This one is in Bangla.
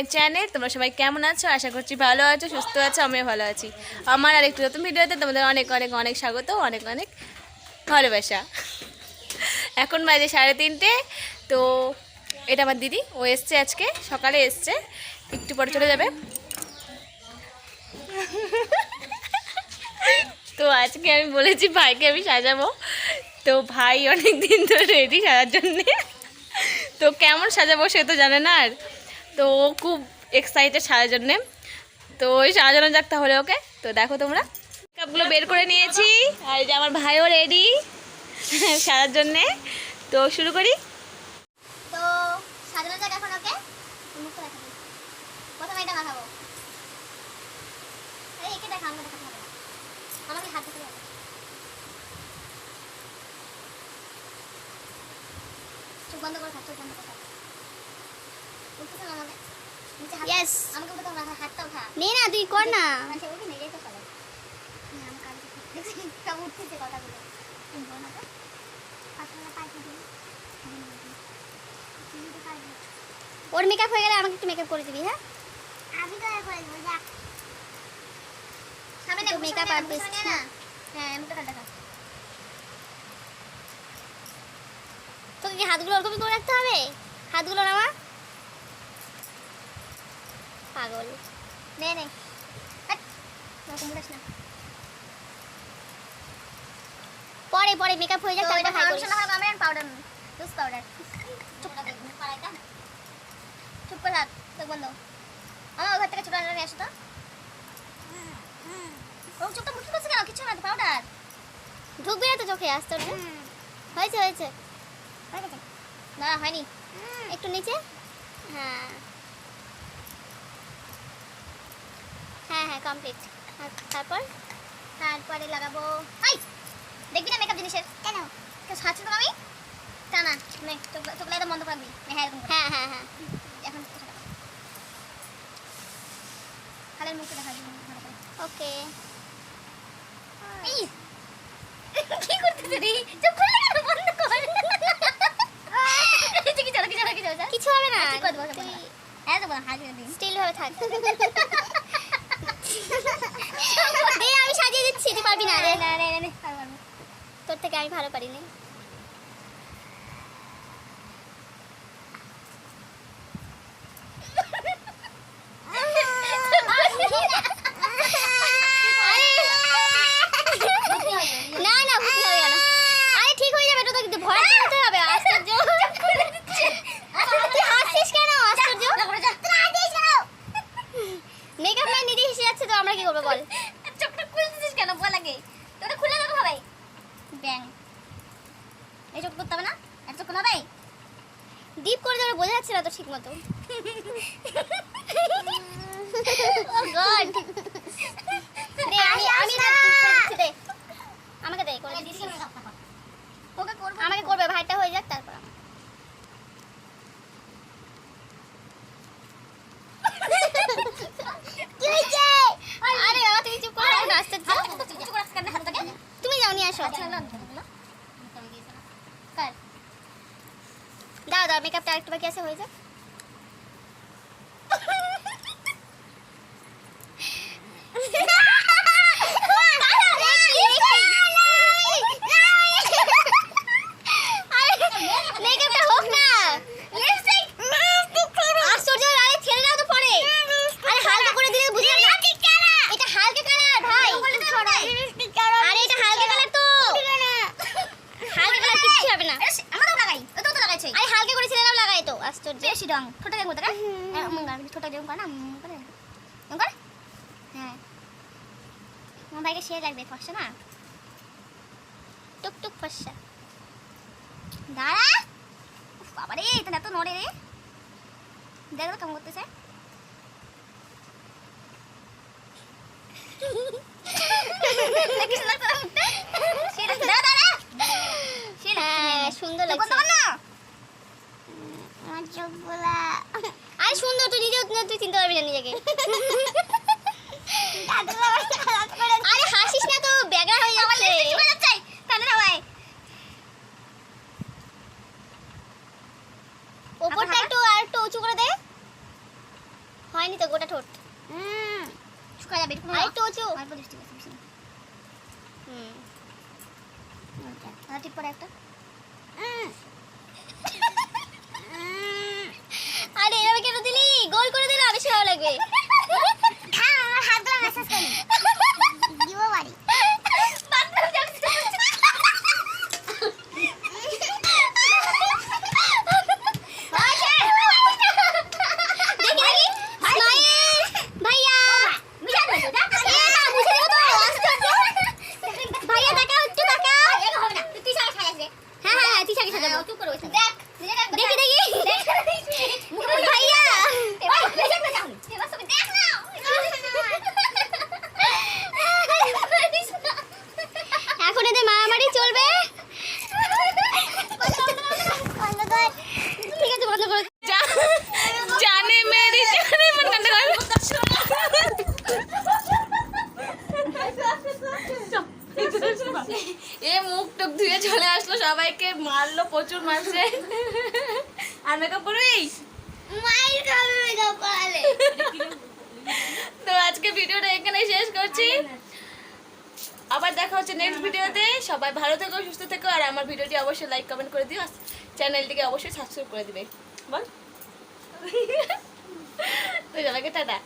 My channel. তোমরা সবাই কেমন আছো? আশা করছি ভালো আছো, সুস্থ আছো, আমিও ভালো আছি। আমার আর একটু নতুন ভিডিওতে তোমাদের অনেক অনেক অনেক স্বাগত, অনেক অনেক ভালোবাসা। এখন বাজে সাড়ে তিনটে, তো এটা আমার দিদি, ও এসছে আজকে, সকালে এসছে, একটু পরে চলে যাবে। তো আজকে আমি বলেছি ভাইকে আমি সাজাবো। তো ভাই অনেক দিন ধরে রেডি সাজার জন্যে। তো কেমন সাজাবো সে তো জানে না আর। তো ও খুব এক্সাইটেড সাজার জন্যে তো ওই সাজানো যাক তাহলে ওকে তো দেখো তোমরা। কাপগুলো বের করে নিয়েছি। আর যে আমার ভাইও রেডি সাজার জন্যে তো শুরু করি। চোখ বন্ধ করে থাক চোখ বন্ধ করে থাক উঠতেছে না নে তুই কর না। হ্যাঁ ওর মেকআপ হয়ে গেলে আমাকে একটু মেকআপ করে দিবি হ্যাঁ? আমি তো করে দেবো যা সামনে মেকআপ আর্টিস্ট না। হ্যাঁ। আমি তো তোকে কি হাতগুলো ওরকমই করে রাখতে হবে? হাতগুলো নামা। পাগল। নে। নে পরে পরে মেকআপ হয়ে তারপর হাই করিস হবে পাউডার লুজ পাউডার চুপ করে পাড়াইটা চুপ বন্ধ। আমার ঘর থেকে ছোট আন্ডার নিয়ে আসো তো। ও চোখটা করছে কেন? কিছু না পাউডার ঢুকবি না তো চোখে আসতে হয়েছে হয়েছে। না হয়নি। একটু নিচে? হ্যাঁ। হ্যাঁ হ্যাঁ কমপ্লিট তারপর? তারপরে লাগাবো আই দেখবি না মেকআপ জিনিসের? কেন? কেউ সাজছি তো আমি? তা না নে চোখ চোখ বন্ধ করবি? হ্যাঁ এরকম হ্যাঁ হ্যাঁ হ্যাঁ। এখন খালের মুখটা দেখা ওকে। এই কি করতেছ রে চোখ খুলে কেন বন্ধ কর। কিছু হবে না। হ্যাঁ দেবো হাত দিয়ে স্টিল ভাবে থাক দে আমি সাজিয়ে দিচ্ছি তুই পারবি না রে না না না না পারব না। তোর থেকে আমি ভালো পারিনি না না ভুল হবে না আরে ঠিক হয়ে যাবে এটা তো কিন্তু ভয় পেতে হবে আশ্চর্য তুই হাসছিস কেন আশ্চর্য না করে যা না দিস না মেকআপ ম্যান নিজে হেসে যাচ্ছে তো আমরা কি করব বল চোখটা খুলতেছিস কেন বল আগে তোটা খুলে রাখো ভাই ব্যাং এই চোখ করতে হবে না ডিপ করে বোঝা যাচ্ছে না তো ঠিক মতো ও গড আমি আমাকে দে করে দিচ্ছি ওকে করব আমাকে করবে ভাইটা হয়ে যাক তারপর আরে বাবা তুমি চুপ করো না আস্তে হাত থেকে তো কিছু করে কেন হাত থেকে তুমি যাও নিয়ে আসো আচ্ছা না ধরগুলো আমি গিয়েছিলাম কার দাও দাও মেকআপটা আরেকটু বাকি আছে হয়ে যাক মেকআপটা হোক না আশ্চর্য আরে ছেড়ে দাও তো পরে আরে হালকা করে দিলে বুঝতে না এটা হালকা কালার ভাই আরে এটা হালকা কালার তো হালকা কালার কিচ্ছু হবে না আমারও লাগাই ও তো তো লাগাইছে আরে হালকা করে ছেড়ে দাও লাগাই তো বেশি রং ছোট দেখো দেখা মঙ্গা ছোট যেরকম না করে হ্যাঁ আমার ভাইকে সে লাগবে ফসা না টুকটুক ফসা দাঁড়া উফ, বাবা রে এটা এত নড়ে রে দেখো কেমন করতেছে সুন্দর লাগছে বন্ধ কর না। আমার চোখগুলা আরে সুন্দর তুই নিজেও তুই চিনতে পারবি না নিজেকে। আরে হাসিস না তো ব্যাগরা হয়ে যাচ্ছে। ওপরটা একটু আর একটু উঁচু করে দে। করা যাবে আর একটু উঁচু। অল্প লিপস্টিক আছে বেশি হুম। টিপ পরে একটা। আরে এভাবে কেন দিলি? গোল করে দিলে আমি ভালো লাগবে। খা আমার ম্যাসাজ করে দিব বাড়ি দেখি দেখি স্মাইল ভাইয়া মিশা দেবো দেখ এ না মুছে দেবো তো ভাইয়া তাকাও একটু তাকাও এরকম হবে না তুই সারা সারা আছে হ্যাঁ হ্যাঁ হ্যাঁ তিশাকে সাজাবো চুপ করে বসে দেখ নিজেকে একবার দেখি দেখ। দেখি মুখে বল, ভাইয়া এবার বেশি একটা যাও এবার সবাই দেখ না এখন এদের মারামারি চলবে ঠিক আছে বন্ধ করে জা- জানে মেরি জানে মন কান্না করে এ মুখ টুক ধুয়ে চলে আসলো সবাইকে মারলো প্রচুর মারছে। আর মেকআপ করবি? মাইর খাবে মেকআপ করালে। তো আজকে ভিডিওটা এখানে শেষ করছি। আবার দেখা হচ্ছে নেক্সট ভিডিওতে। সবাই ভালো থেকো সুস্থ থেকো আর আমার ভিডিওটি অবশ্যই লাইক কমেন্ট করে দিও। চ্যানেলটিকে অবশ্যই সাবস্ক্রাইব করে দিবে। বল। তো সবাইকে টাটা।